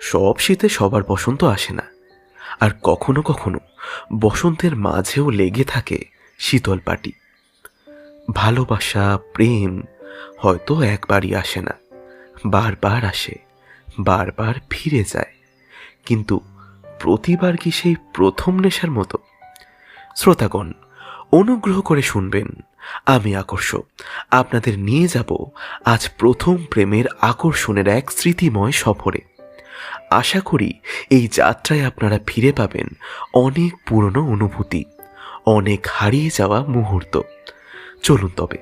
সব শীতে সবার বসন্ত আসে না। আর কখনো কখনো বসন্তের মাঝেও লেগে থাকে শীতল পাটি। ভালোবাসা, প্রেম হয়তো একবারই আসে না। বারবার আসে, বারবার ফিরে যায়। কিন্তু প্রতিবার কি সেই প্রথম নেশার মতো? শ্রোতাগণ, অনুগ্রহ করে শুনবেন। আমি আকর্ষ আপনাদের নিয়ে যাব আজ প্রথম প্রেমের আকর্ষণের এক স্মৃতিময় সফরে। আশা করি এই যাত্রায় আপনারা ফিরে পাবেন অনেক পুরনো অনুভূতি, অনেক হারিয়ে যাওয়া মুহূর্ত। চলুন তবে,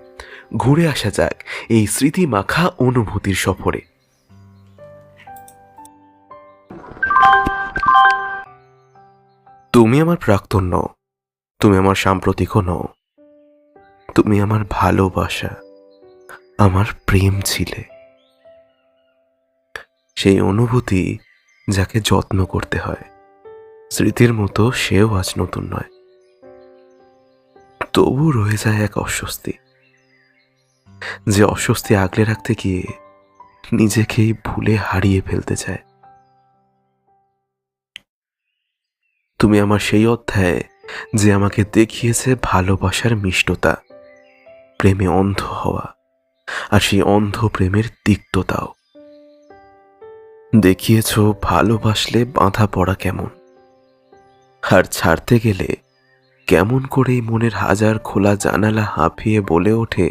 ঘুরে আসা যাক এই স্মৃতিমাখা অনুভূতির সফরে। তুমি আমার প্রাক্তন নও, তুমি আমার সাম্প্রতিকও নও, তুমি আমার ভালোবাসা, আমার প্রেম ছিলে। সেই অনুভূতি যাকে যত্ন করতে হয়। স্মৃতির মতো সেও আজ নতুন নয়। তবু রয়ে যায় এক অস্বস্তি। যে অস্বস্তি আগলে রাখতে গিয়ে নিজেকেই ভুলে হারিয়ে ফেলতে চায়। তুমি আমার সেই অধ্যায়ে যে আমাকে দেখিয়েছে ভালোবাসার মিষ্টতা, প্রেমে অন্ধ হওয়া, আর সেই অন্ধ প্রেমের তিক্ততাও। দেখিয়েছ ভালোবাসলে বাঁধা পড়া কেমন? আর ছাড়তে গেলে কেমন করেই মনের হাজার খোলা জানালা হাঁপিয়ে বলে ওঠে,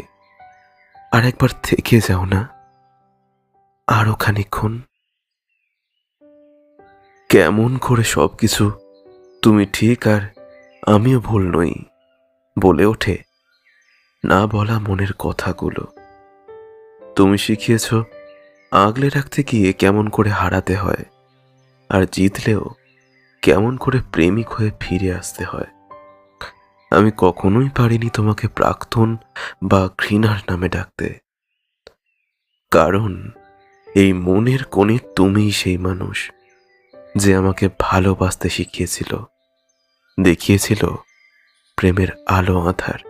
আর একবার থেকে যাও না, আরও খানিক্ষণ কেমন করে সবকিছু? তুমি ঠিক আর আমিও ভুল নই, বলে ওঠে না বলা মনের কথাগুলো। তুমি শিখিয়েছ আগলে রাখতে গিয়ে কেমন করে হারাতে হয়, আর জিতলেও কেমন করে প্রেমিক হয়ে ফিরে আসতে হয়। আমি কখনোই পারিনি তোমাকে প্রাক্তন বা ঘৃণার নামে ডাকতে। কারণ এই মনের কোণে তুমিই সেই মানুষ যে আমাকে ভালোবাসতে শিখিয়েছিল, দেখিয়েছিল প্রেমের আলো আধার।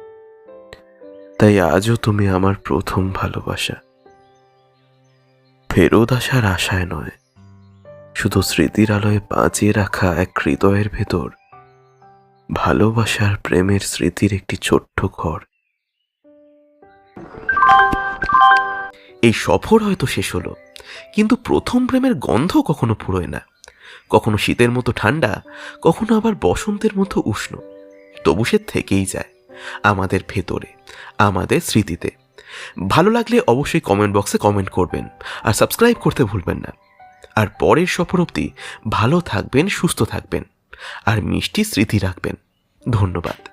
তাই আজও তুমি আমার প্রথম ভালোবাসা। ফেরত আসার আশায় নয়। শুধু স্মৃতির আলোয় বাঁচিয়ে রাখা এক হৃদয়ের ভেতর, ভালোবাসার প্রেমের স্মৃতির একটি ছোট্ট ঘর। এই সফর হয়তো শেষ হলো, কিন্তু প্রথম প্রেমের গন্ধ কখনো ফুরোয় না। কখনো শীতের মতো ঠান্ডা, কখনো আবার বসন্তের মতো উষ্ণ। তবু সে থেকেই যায়, আমাদের ভেতরে, আমাদের স্মৃতিতে। ভালো লাগলে অবশ্যই কমেন্ট বক্সে কমেন্ট করবেন, আর সাবস্ক্রাইব করতে ভুলবেন না। আর পরের সফর অবধি ভালো থাকবেন, সুস্থ থাকবেন, আর মিষ্টি স্মৃতি রাখবেন। ধন্যবাদ।